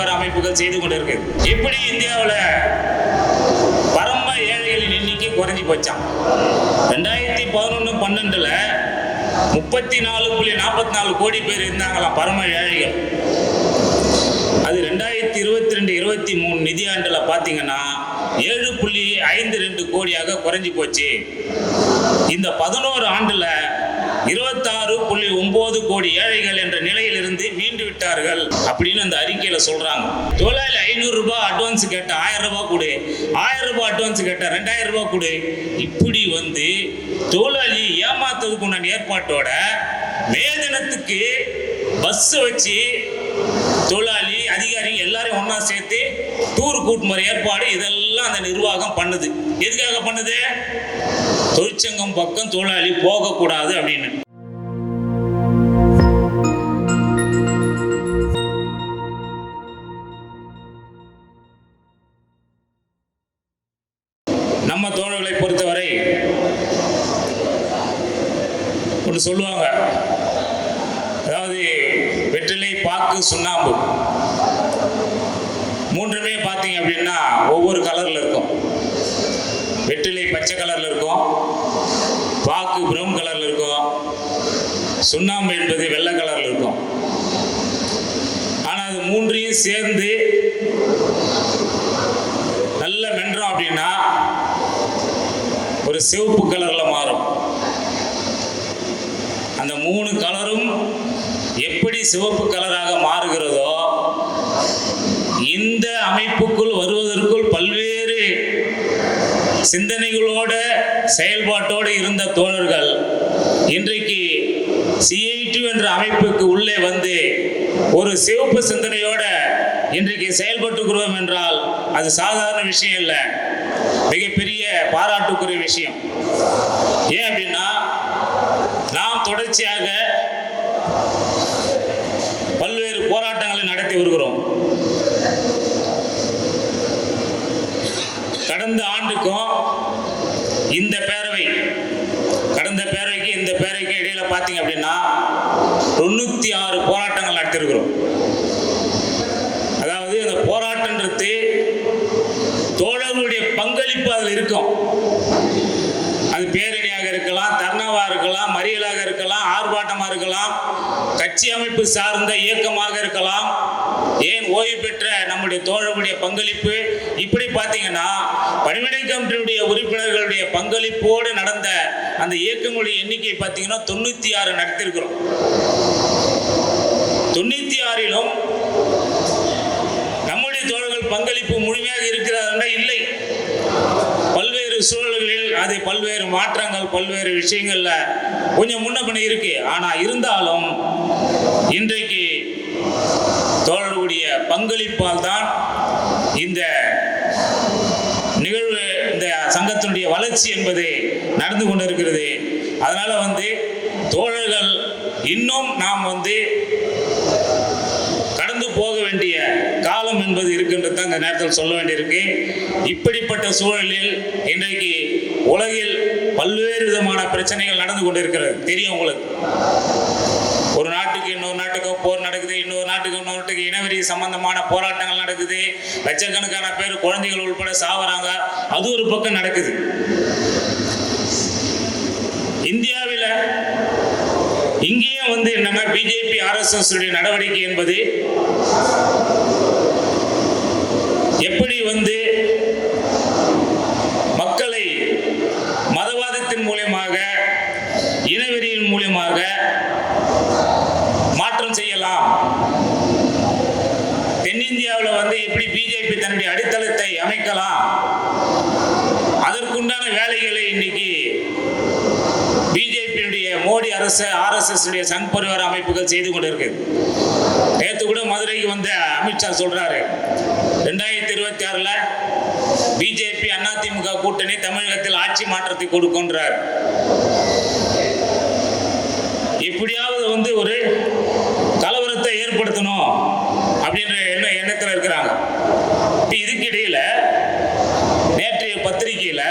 அரசு அமைப்புகள் செய்து கொண்டிருக்கு. எப்படி இந்தியாவில் பரம ஏழைகளின் எண்ணிக்கை குறைஞ்சி போச்சான் ரெண்டாயிரத்தி பதினொன்று பன்னெண்டில் முப்பத்தி நாலு புள்ளி நாற்பத்தி நாலு கோடி பேர் இருந்தாங்களாம் பரம ஏழைகள்? அது ரெண்டாயிரத்தி இருபத்தி ரெண்டு இருபத்தி மூணு நிதியாண்டில் பார்த்தீங்கன்னா ஏழு புள்ளி ஐந்து ரெண்டு கோடியாக குறைஞ்சி போச்சு. இந்த பதினோரு ஆண்டுல இருபத்தாறு புள்ளி ஒன்பது கோடி ஏழைகள் என்ற நிலையிலிருந்து விட்டார்கள் அப்படின்னு அந்த அறிக்கையில சொல்றாங்க. தொழிலாளி ஐநூறு ரூபாய் அட்வான்ஸ் கேட்ட ஆயிரம் ரூபாய் கொடு. ஆயிரம் ரூபாய் அட்வான்ஸ் கேட்ட ரெண்டாயிரம் ரூபாய் கொடு. இப்படி வந்து தொழிலாளி ஏமாத்துறதுக்கு உண்டான ஏற்பாட்டோட வேதனத்துக்கு பஸ் வச்சு தொழிலாளி அதிகாரி எல்லாரையும் ஒன்றா சேர்த்து டூர் கூட்டுமுறை ஏற்பாடு இதெல்லாம் அந்த நிர்வாகம் பண்ணுது. எதுக்காக பண்ணுது? தொழிற்சங்கம் பக்கம் தொழிலாளி போகக்கூடாது அப்படின்னு. வெற்றிலை பாக்கு சுண்ணாம்பு. மூன்றுமே பார்த்தீங்க அப்படின்னா ஒவ்வொரு கலரில் இருக்கும். வெற்றிலை பச்சை கலரில் இருக்கும். பாக்கு ப்ரௌன் கலரில் இருக்கும். சுண்ணாம்பு என்பது வெள்ளை கலரில் இருக்கும். ஆனால் அது மூன்றையும் சேர்ந்து நல்ல மென்றோம் அப்படின்னா ஒரு சிவப்பு கலரில் மாறும். அந்த மூணு கலரும் சிவப்பு கலராக மாறுகிறதோ இந்த அமைப்புக்குள் வருவதற்குள் பல்வேறு சிந்தனைகளோட செயல்பாட்டோடு இருந்த தோழர்கள் இன்றைக்கு சிஐடி என்ற அமைப்புக்கு உள்ளே வந்து ஒரு சிவப்பு சிந்தனையோட இன்றைக்கு செயல்பட்டுக்கிறோம் என்றால் அது சாதாரண விஷயம் இல்லை. மிகப்பெரிய பாராட்டுக்குரிய விஷயம். ஏன் அப்படின்னா நாம் தொடர்ச்சியாக போராட்டங்களை நடத்தி வருகிறோம் கடந்த ஆண்டுக்கும் இந்த பேரவை கடந்த பேரவைக்கு இந்த பேரவைக்கு இடையில பார்த்தீங்க அப்படின்னா தொண்ணூற்றி ஆறு போராட்டங்கள் நடத்திருக்கிறோம் அதாவது அந்த போராட்டன்றது தோழர்களுடைய பங்களிப்பு அதில் இருக்கும் அது பேரணியாக இருக்கலாம் தர்ணாவாக இருக்கலாம் மறியலாக இருக்கலாம் ஆர்ப்பாட்டமாக இருக்கலாம் கட்சி அமைப்பு சார்ந்த இயக்கமாக இருக்கலாம். ஏன் ஓய்வு பெற்ற நம்முடைய தோழர்களுடைய பங்களிப்பு? இப்படி பார்த்தீங்கன்னா பணிமனை கமிட்டியுடைய உறுப்பினர்களுடைய பங்களிப்போடு நடந்த அந்த இயக்கங்களுடைய எண்ணிக்கை பார்த்தீங்கன்னா தொண்ணூற்றி ஆறு நடத்திருக்கிறோம். தொண்ணூற்றி ஆறிலும் நம்முடைய தோழர்கள் பங்களிப்பு முழுமையாக இருக்கிறார்கள் இல்லை. சூழல்களில் அது பல்வேறு மாற்றங்கள் பல்வேறு விஷயங்கள்ல கொஞ்சம் முன்ன பின்ன இருக்கு. ஆனா இருந்தாலும் இன்றைக்கு தோழர்களுடைய பங்களிப்பால் தான் இந்த நிகழ்வு இந்த சங்கத்தினுடைய வளர்ச்சி என்பது நடந்து கொண்டிருக்கிறது. அதனால வந்து தோழர்கள் இன்னும் நாம் வந்து காலம் என்பது இருக்கின்றது தான் நேரத்தில் சொல்ல வேண்டியிருக்கு. இப்படிப்பட்ட சூழலில் இன்றைக்கு உலகில் பல்வேறு விதமான பிரச்சனைகள் நடந்து கொண்டிருக்கிறது. தெரியும் உங்களுக்கு. ஒரு நாட்டுக்கு இன்னொரு நாட்டுக்கு போர் நடக்குது இன்னொரு நாட்டுக்கு இன்னொரு நாட்டுக்கு இனவெறி சம்பந்தமான போராட்டங்கள் நடக்குது. லட்சக்கணக்கான பேர் குழந்தைகள் உட்பட சாவறாங்க. அது ஒரு பக்கம் நடக்குது. இந்தியாவில் இங்கேயும் வந்து என்னன்னா பிஜேபி ஆர்எஸ்எஸ் நடவடிக்கை என்பது எப்படி வந்து மக்களை மதவாதத்தின் மூலியமாக இனவெறியின் மூலியமாக மாற்றம் செய்யலாம்? தென்னிந்தியாவில் வந்து எப்படி பிஜேபி தன்னுடைய அடித்தளத்தை அமைக்கலாம்? அதற்குண்டான வேலைகளை இன்னைக்கு பிஜேபி மோடி அரசு ஆர்எஸ்எஸ் உடைய சங் பரிவார அமைப்புகள் செய்து கொண்டிருக்கு நேற்று கூட மதுரைக்கு வந்த அமித்ஷா சொல்றாரு. ரெண்டாயிரத்தி இருபத்தி ஆறுல பிஜேபி அதிமுக கூட்டணி தமிழகத்தில் ஆட்சி மாற்றத்தை கொடுக்கின்றார். எப்படியாவது வந்து ஒரு கலவரத்தை ஏற்படுத்தணும் அப்படின்ற எண்ண எண்ணத்தில் இருக்கிறாங்க. இதுக்கிடையில் இதுக்கு நேற்றைய பத்திரிகையில்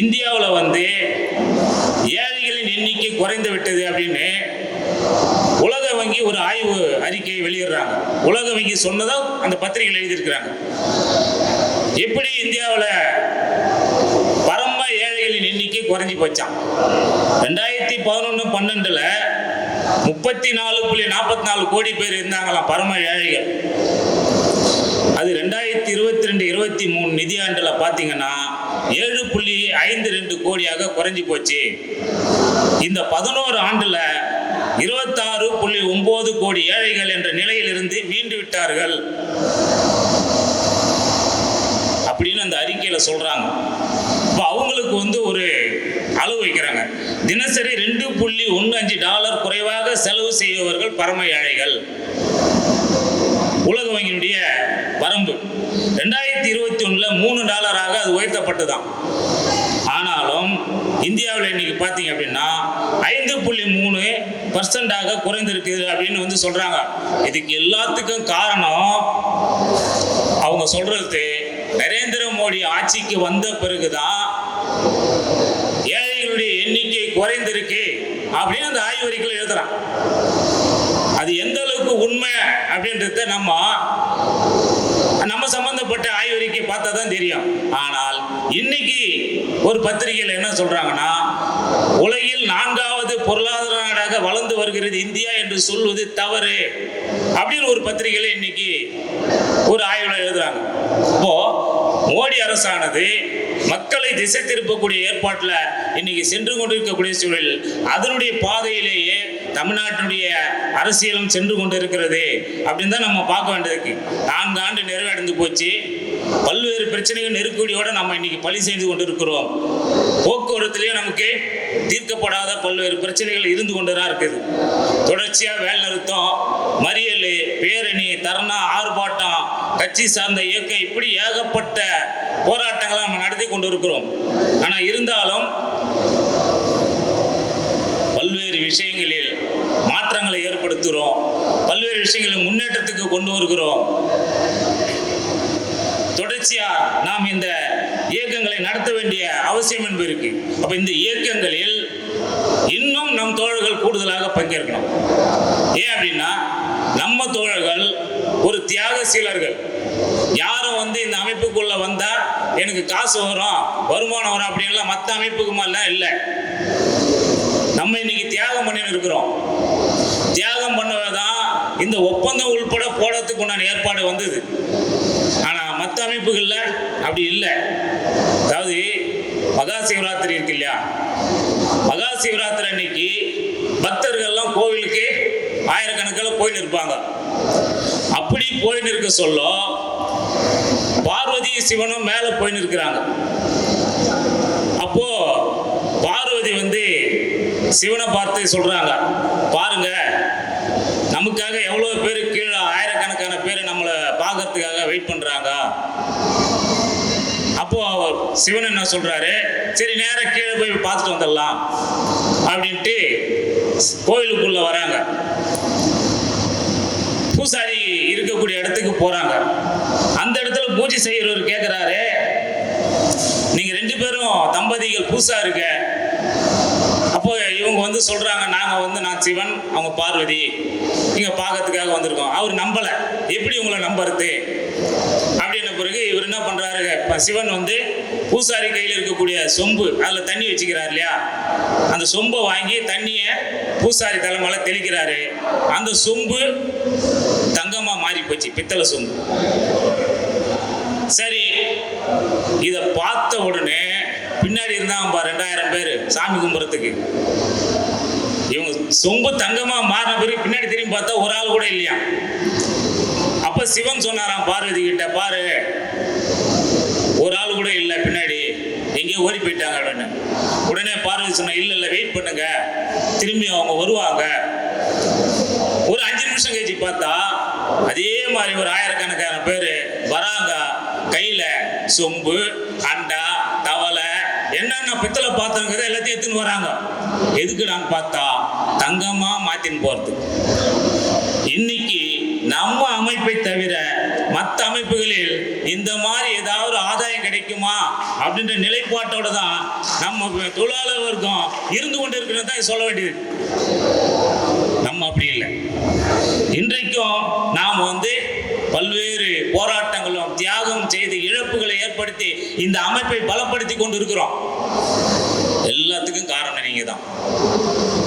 இந்தியா வந்து ஏழைகளின் எண்ணிக்கை குறைந்து விட்டது அப்படின்னு உலக வங்கி ஒரு ஆய்வு அறிக்கையை வெளியிடுறாங்க. உலக வங்கி சொன்னதா அந்த பத்திரிகையில் எழுதியிருக்கிறாங்க. எப்படி இந்தியாவில் பரம ஏழைகளின் எண்ணிக்கை குறைஞ்சி போச்சான் ரெண்டாயிரத்தி பதினொன்று பன்னெண்டுல முப்பத்தி நாலு புள்ளி நாற்பத்தி நாலு கோடி பேர் இருந்தாங்களாம் பரம ஏழைகள். அது ரெண்டாயிரத்தி இருபத்தி ரெண்டு இருபத்தி மூணு நிதியாண்டில் பார்த்தீங்கன்னா ஏழு புள்ளி ஐந்து ரெண்டு கோடியாக குறைஞ்சி போச்சு. இந்த பதினோரு ஆண்டில் இருபத்தாறு புள்ளி ஒன்பது கோடி ஏழைகள் என்ற நிலையிலிருந்து மீண்டு விட்டார்கள். அப்படின்னு அந்த அறிக்கையில சொல்றாங்க. இப்போ அவங்களுக்கு வந்து ஒரு அளவு வைக்கிறாங்க. தினசரி ரெண்டு புள்ளி ஒன்று அஞ்சு டாலர் குறைவாக செலவு செய்பவர்கள் பரம ஏழைகள். உலக வங்கியினுடைய வரம்பு. ரெண்டாயிரத்தி இருபத்தி ஒன்றில் மூணு டாலராக அது உயர்த்தப்பட்டுதான். ஆனாலும் இந்தியாவில் இன்னைக்கு பார்த்தீங்க அப்படின்னா ஐந்து புள்ளி மூணு பர்சன்டாக குறைந்திருக்குது அப்படின்னு வந்து சொல்றாங்க. இதுக்கு எல்லாத்துக்கும் காரணம் அவங்க சொல்றது நரேந்திர மோடி ஆட்சிக்கு வந்த பிறகுதான் ஏழைகளுடைய எண்ணிக்கை குறைந்திருக்கு அப்படின்னு அந்த ஆய்வறிக்கையில் எழுதுறான். அது எந்த அளவுக்கு உண்மை அப்படின்றத நம்ம நம்ம சம்பந்தப்பட்ட ஆய்வறிக்கை பார்த்தா தான் தெரியும். ஆனால் இன்னைக்கு ஒரு பத்திரிகையில் என்ன சொல்றாங்கன்னா உலகில் நான்காவது பொருளாதார நாடாக வளர்ந்து வருகிறது இந்தியா என்று சொல்வது தவறு அப்படின்னு ஒரு பத்திரிகையில இன்னைக்கு ஒரு ஆய்வுல எழுதுறாங்க. இப்போ மோடி அரசானது மக்களை திசை திருப்பக்கூடிய ஏற்பாட்டில் இன்னைக்கு சென்று கொண்டிருக்கக்கூடிய சூழலில் அதனுடைய பாதையிலேயே தமிழ்நாட்டினுடைய அரசியலும் சென்று கொண்டிருக்கிறது அப்படின்னு தான் நம்ம பார்க்க வேண்டியிருக்கு நான்கு ஆண்டு நிறைவடைந்து போச்சு. பல்வேறு பிரச்சனைகள் நெருக்கடியோடு நம்ம இன்னைக்கு பழி செய்து கொண்டிருக்கிறோம். போக்குவரத்துலேயே நமக்கு தீர்க்கப்படாத பல்வேறு பிரச்சனைகள் இருந்து கொண்டு தான் இருக்குது. தொடர்ச்சியாக வேலை நிறுத்தம் மறியல் பேரணி தர்ணா ஆர்ப்பாட்டம் கட்சி சார்ந்த இயக்கம் இப்படி ஏகப்பட்ட போராட்டங்களை நம்ம நடத்தி கொண்டு இருக்கிறோம் ஆனால் இருந்தாலும் பல்வேறு விஷயங்களில் மாற்றங்களை ஏற்படுத்துகிறோம் பல்வேறு விஷயங்களை முன்னேற்றத்துக்கு கொண்டு வருகிறோம். தொடர்ச்சியா நாம் இந்த இயக்கங்களை நடத்த வேண்டிய அவசியம் என்பது இருக்கு. அப்ப இந்த இயக்கங்களில் இன்னும் நம் தோழர்கள் கூடுதலாக பங்கேற்கணும். ஏன் அப்படின்னா நம்ம தோழர்கள் ஒரு தியாகசீலர்கள். யாரும் வந்து இந்த அமைப்புக்குள்ள வந்தா எனக்கு காசு வரும் வருமானம் வரும் அப்படின்லாம் மற்ற அமைப்புக்குமெல்லாம் இல்லை. தியாகம் பண்ணின்னு இருக்கிறோம். தியாகம் பண்ணதான் இந்த ஒப்பந்தம் உள்பட போடுறதுக்கு உண்டான ஏற்பாடு வந்தது. ஆனால் மற்ற அமைப்புகளில் அப்படி இல்லை. அதாவது மகா சிவராத்திரி இருக்கு இல்லையா? மகா சிவராத்திரி அன்னைக்கு பக்தர்கள்லாம் கோவிலுக்கு ஆயிரக்கணக்கில் போயின்னு இருப்பாங்க. அப்படி போயின்னு இருக்க சொல்ல பார்வதி சிவனும் மேலே போயின்னு இருக்கிறாங்க அப்போ பார்வதி வந்து சிவனை பார்த்து சொல்றாங்க. பாருங்க நமக்காக எவ்வளோ பேர் கீழே ஆயிரக்கணக்கான பேர் நம்மளை பார்க்கறதுக்காக வெயிட் பண்றாங்க. அப்போ அவர் சிவன் என்ன சொல்றாரு? சரி நேரம் கீழே போய் பார்த்துட்டு வந்துடலாம் அப்படின்ட்டு கோயிலுக்குள்ள வராங்க. பூசாரி இருக்கக்கூடிய இடத்துக்கு போறாங்க. அந்த இடத்துல பூஜை செய்யறவர் கேட்கிறாரு நீங்க ரெண்டு பேரும் தம்பதிகள் பூசா இருக்க இவங்க வந்து சொல்றாங்க நாங்கள் வந்து நான் சிவன் அவங்க பார்வதி. இங்கே பார்க்கறதுக்காக வந்திருக்கோம். அவர் நம்பலை. எப்படி உங்களை நம்புறது? அப்படின்ன பிறகு இவர் என்ன பண்றாரு? இப்போ சிவன் வந்து பூசாரி கையில் இருக்கக்கூடிய சொம்பு அதில் தண்ணி வச்சுக்கிறார் இல்லையா? அந்த சொம்பை வாங்கி தண்ணியை பூசாரி தலைமையில தெளிக்கிறாரு. அந்த சொம்பு தங்கமாக மாறி போச்சு பித்தளை சொம்பு. சரி இதை பார்த்த உடனே பின்னாடி இருந்தாங்க பா ரெண்டாயிரம் பேர் சாமி கும்பிட்றதுக்கு இவங்க சொம்பு தங்கமா மாறின பிறகு பின்னாடி திரும்பி பார்த்தா ஒரு ஆள் கூட இல்லையா? அப்ப சிவன் சொன்னாராம் பார்வதி கிட்ட பாரு ஒரு ஆள் கூட இல்லை பின்னாடி. எங்கேயோ ஓடி போயிட்டாங்க அப்படின்னு. உடனே பார்வதி சொன்ன இல்லை இல்லை வெயிட் பண்ணுங்க. திரும்பி அவங்க வருவாங்க. ஒரு அஞ்சு நிமிஷம் கழிச்சு பார்த்தா அதே மாதிரி ஒரு ஆயிரக்கணக்கான பேர் வராங்க. கையில் சொம்பு அண்டா என்னென்ன பித்தளை பாத்திரங்கிறத எல்லாத்தையும் எடுத்துன்னு வராங்க. எதுக்கு நான் பார்த்தா தங்கமா மாத்தின்னு போறது. இன்னைக்கு நம்ம அமைப்பை தவிர மற்ற அமைப்புகளில் இந்த மாதிரி ஏதாவது ஆதாயம் கிடைக்குமா அப்படின்ற நிலைப்பாட்டோட தான் நம்ம தொழிலாளர் வர்க்கம் இருந்து கொண்டு இருக்கிறது தான் சொல்ல வேண்டியது. நம்ம அப்படி இல்லை. இன்றைக்கும் நாம் வந்து பல்வேறு போராட்டங்களும் தியாகம் செய்து பயன்படுத்தி இந்த அமைப்பை பலப்படுத்தி கொண்டு இருக்கிறோம் எல்லாத்துக்கும் காரணம் நீங்க தான்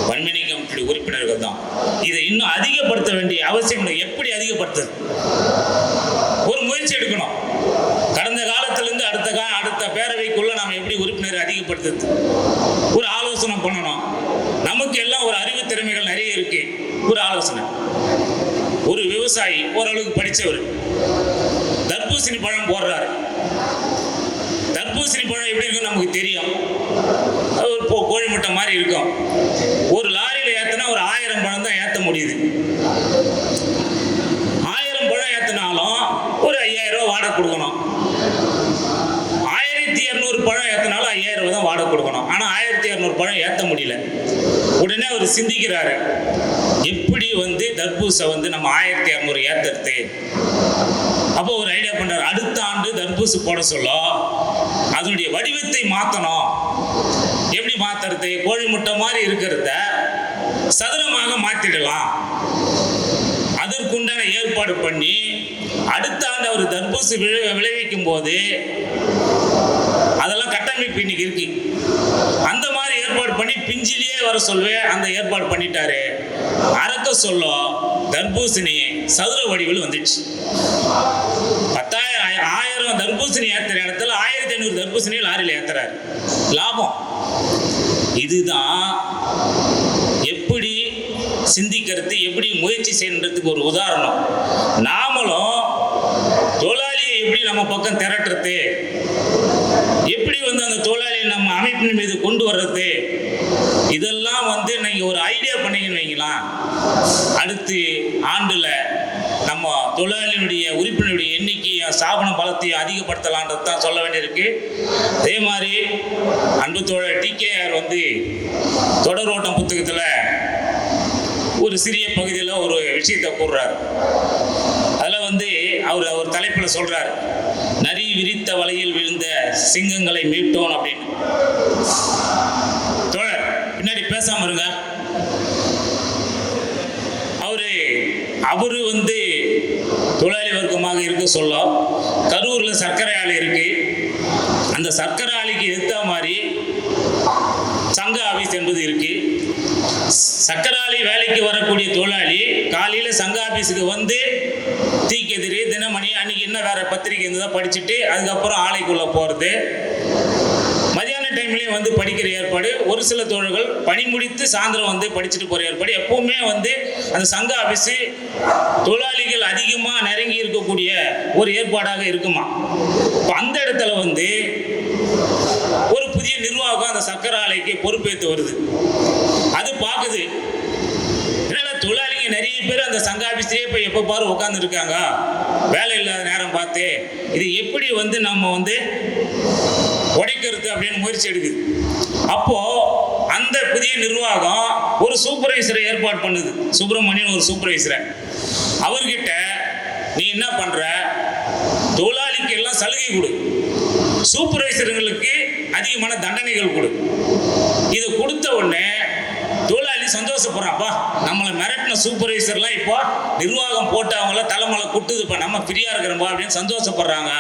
பன்மினி கமிட்டி உறுப்பினர்கள் தான். இதை இன்னும் அதிகப்படுத்த வேண்டிய அவசியம் இல்லை. எப்படி அதிகப்படுத்துது ஒரு முயற்சி எடுக்கணும். கடந்த காலத்திலிருந்து அடுத்த கா அடுத்த பேரவைக்குள்ள நாம் எப்படி உறுப்பினரை அதிகப்படுத்துறது? ஒரு ஆலோசனை பண்ணணும். நமக்கு எல்லாம் ஒரு அறிவு திறமைகள் நிறைய இருக்கு. ஒரு ஆலோசனை. ஒரு விவசாயி ஓரளவுக்கு படித்தவர் தர்பூசணி பழம் போடுறாரு. தர்பூசணி பழம் எப்படி இருக்கும் நமக்கு தெரியும். அது ஒரு கோழி முட்டை மாதிரி இருக்கும். ஒரு லாரியில் ஏற்றினா ஒரு ஆயிரம் பழம் தான் ஏற்ற முடியுது. ஆயிரம் பழம் ஏற்றினாலும் ஒரு ஐயாயிரம் ரூபா வாடகை கொடுக்கணும். ஆயிரத்தி இரநூறு பழம் ஏற்றினாலும் ஐயாயிரம் ரூபா தான் வாடகை கொடுக்கணும். ஆனால் ஆயிரத்தி இரநூறு பழம் ஏற்ற முடியல. உடனே அவர் சிந்திக்கிறாரு. எப்படி வந்து தர்பூசை வந்து நம்ம ஆயிரத்தி இரநூறு ஏற்றுறது அப்போ ஒரு ஐடியா பண்றாரு. அடுத்த ஆண்டு தர்பூசு போட சொல்ல அதனுடைய வடிவத்தை மாற்றணும் எப்படி மாத்துறது? கோழி முட்டை மாதிரி இருக்கிறத சதுரமாக மாத்திடலாம். அதற்குண்டான ஏற்பாடு பண்ணி அடுத்த ஆண்டு அவர் தர்பூசு விளை விளைவிக்கும் போது அதெல்லாம் கட்டமைப்பு இன்னைக்கு இருக்கு. அந்த ஏற்பாடு பண்ணி பிஞ்சிலேயே வர சொல்வேன் அந்த ஏற்பாடு பண்ணிட்டாரு. அறக்க சொல்ல தர்பூசணி சதுர வடிவில் வந்துச்சு. பத்தாயிரம் ஆயிரம் தர்பூசணி ஏற்றுற இடத்துல ஆயிரத்தி ஐநூறு தர்பூசணியை லாரியில் ஏற்றுறாரு லாபம். இதுதான் எப்படி சிந்திக்கிறது எப்படி முயற்சி செய்யறதுக்கு ஒரு உதாரணம். நான் எப்படி நம்ம பக்கம் திரட்டுறது. எப்படி வந்து அந்த தொழிலாளியை நம்ம அமைப்பின் மீது கொண்டு வர்றது? இதெல்லாம் வந்து நீங்கள் ஒரு ஐடியா பண்ணீங்கன்னு வைங்களேன். அடுத்து ஆண்டில் நம்ம தொழிலாளியினுடைய உறுப்பினருடைய எண்ணிக்கையும் ஸ்தாபன பலத்தையும் அதிகப்படுத்தலான்றது தான் சொல்ல வேண்டியிருக்கு. அதே மாதிரி அன்பு தோழர் டிகேஆர் வந்து தொடர் ஓட்டம் புத்தகத்தில் ஒரு சிறிய பகுதியில் ஒரு விஷயத்தை கூறுறாரு. அதில் வந்து அவர் அவர் தலைப்பில் சொல்றார் நரி விரித்த வலையில் விழுந்த சிங்கங்களை மீட்டோம் அப்படின்னு. தோழர் பின்னாடி பேசாம இருங்க. அவரு அவரு வந்து தொழிலாளி வர்க்கமாக இருக்க சொல்ல கரூர்ல சர்க்கரை ஆலை இருக்கு. அந்த சர்க்கரை ஆலைக்கு எடுத்த மாதிரி சங்க ஆபீஸ் என்பது இருக்கு. ஆலை வேலைக்கு வரக்கூடிய தொழிலாளி காலையில சங்க ஆபீஸுக்கு வந்து தீக்கெதிரி தினமணி அன்னைக்கு என்ன வேற பத்திரிக்கை இருந்ததோ படிச்சுட்டு அதுக்கப்புறம் ஆலைக்குள்ளே போகிறது மதியான டைம்லேயும் வந்து படிக்கிற ஏற்பாடு. ஒரு சில தோழர்கள் பணி முடித்து சாயந்தரம் வந்து படிச்சுட்டு போகிற ஏற்பாடு. எப்பவுமே வந்து அந்த சங்க ஆஃபீஸு தொழிலாளிகள் அதிகமாக நெருங்கி இருக்கக்கூடிய ஒரு ஏற்பாடாக இருக்குமா? இப்போ அந்த இடத்துல வந்து ஒரு புதிய நிர்வாகம் அந்த சக்கர ஆலைக்கு பொறுப்பேற்று வருது. அது பார்க்குது. என்னடா தொழிலாளிங்க நிறைய பேர் அந்த சங்க ஆபீஸ்லயே போய் எப்போ பாரு உட்காந்துருக்காங்க வேலை இல்லாத நேரம் பார்த்து. இது எப்படி வந்து நம்ம வந்து உடைக்கிறது அப்படின்னு முயற்சி எடுக்குது. அப்போ அந்த புதிய நிர்வாகம் ஒரு சூப்பர்வைசரை ஏற்பாடு பண்ணுது. சுப்பிரமணியன் ஒரு சூப்பர்வைசரை அவர்கிட்ட நீ என்ன பண்ணுற தொழிலாளிக்கு எல்லாம் சலுகை கொடு. சூப்பர்வைசருங்களுக்கு அதிகமான தண்டனைகள் கொடு. எல்லாரும் சந்தோஷப்படுறான்ப்பா. நம்மளை மிரட்டின சூப்பர்வைசர்லாம் இப்போ நிர்வாகம் போட்டு அவங்கள தலைமலை குட்டுதுப்பா நம்ம ஃப்ரீயாக இருக்கிறோம்பா அப்படின்னு சந்தோஷப்படுறாங்க.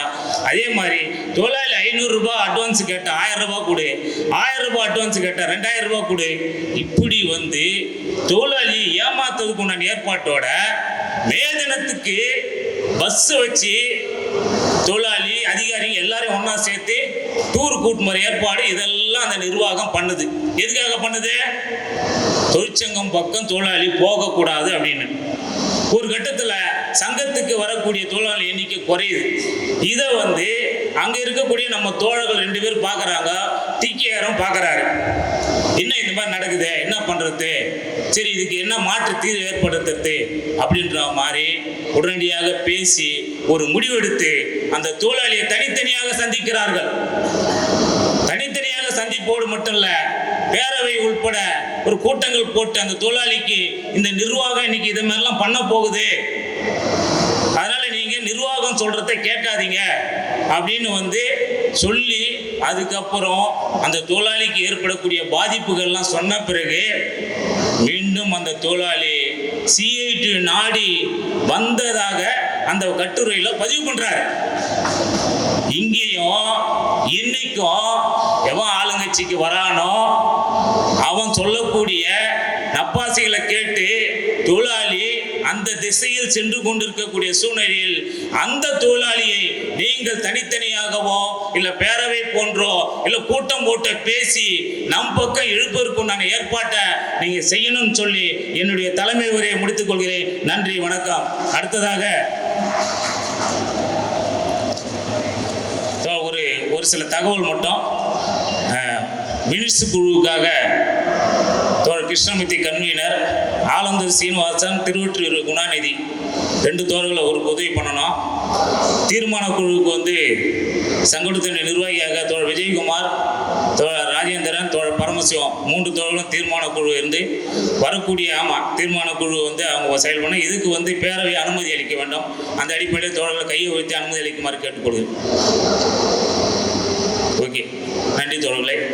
அதே மாதிரி தொழிலாளி ஐநூறுரூபா அட்வான்ஸ் கேட்ட ஆயிரம் ரூபாய் கொடு. ஆயிரம் ரூபாய் அட்வான்ஸ் கேட்ட ரெண்டாயிரம் ரூபாய் கொடு. இப்படி வந்து தொழிலாளி ஏமாத்துறதுக்கு உண்டான ஏற்பாட்டோட மே தினத்துக்கு பஸ் வச்சு தொழிலாளி அதிகாரிங்க எல்லாரையும் ஒன்றா சேர்த்து டூர் கூட்டுமுறை ஏற்பாடு இதெல்லாம் அந்த நிர்வாகம் பண்ணுது. எதுக்காக பண்ணுது? தொழிற்சங்கம் பக்கம் தொழிலாளி போகக்கூடாது அப்படின்னு. ஒரு கட்டத்தில் சங்கத்துக்கு வரக்கூடிய தொழிலாளி எண்ணிக்கை குறையுது. இதை வந்து அங்கே இருக்கக்கூடிய நம்ம தோழர்கள் ரெண்டு பேர் பார்க்குறாங்க டிகேஆரும் பார்க்குறாரு என்ன மாதிரி நடக்குது? என்ன பண்ணுறது சரி இதுக்கு என்ன மாற்று தீர்வு ஏற்படுத்துறது? அப்படின்ற மாதிரி உடனடியாக பேசி ஒரு முடிவெடுத்து அந்த தொழிலாளியை தனித்தனியாக சந்திக்கிறார்கள். தனித்தனியாக சந்திப்போடு மட்டும் இல்லை பேரவை உட்பட ஒரு கூட்டங்கள் போட்டு அந்த தொழிலாளிக்கு இந்த நிர்வாகம் இன்னைக்கு இது மாதிரிலாம் பண்ண போகுது. அதனால நீங்க நிர்வாகம் சொல்கிறத கேட்காதீங்க. அப்படின்னு வந்து சொல்லி அதுக்கப்புறம் அந்த தொழிலாளிக்கு ஏற்படக்கூடிய பாதிப்புகள்லாம் சொன்ன பிறகு மீண்டும் அந்த தொழிலாளி சிஐடி நாடி வந்ததாக அந்த கட்டுரையில் பதிவு பண்றாரு. இங்கேயும் இன்னைக்கும் எவன் ஆளுங்கட்சிக்கு வரானோ அவன் சொல்லக்கூடிய நப்பாசிகளை கேட்டு தொழிலாளி அந்த திசையில் சென்று கொண்டிருக்கக்கூடிய சூழ்நிலையில் அந்த தொழிலாளியை நீங்கள் தனித்தனியாகவோ இல்ல பேரவை போன்றோ இல்ல கூட்டம் போட்டு பேசி நம் பக்கம் இழுப்பதற்குண்டான ஏற்பாட்டை நீங்க செய்யணும்னு சொல்லி என்னுடைய தலைமை உரையை முடித்துக் கொள்கிறேன். நன்றி வணக்கம். அடுத்ததாக ஒரு ஒரு சில தகவல் மட்டும் மினிட்ஸ் குழுவுக்காக தோழர் கிருஷ்ணமூர்த்தி கன்வீனர் ஆலந்தூர் சீனிவாசன் திருவொற்றியூர் குணாநிதி. ரெண்டு தோழர்களை ஒரு உதவி பண்ணணும். தீர்மான குழுவுக்கு வந்து சங்கடத்தின் நிர்வாகியாக தோழர் விஜயகுமார் தோழர் ராஜேந்திரன் தோழர் பரமசிவம் மூன்று தோழர்களும் தீர்மான குழு இருந்து வரக்கூடிய ஆமாம் தீர்மான குழு வந்து அவங்க செயல்படணும் இதுக்கு வந்து பேரவை அனுமதி அளிக்க வேண்டும். அந்த அடிப்படையில் தோழர்களை கையை உயர்த்தி அனுமதி அளிக்குமாறு கேட்டுக்கொள்கிறேன். ஓகே. நன்றி தோழர்களே.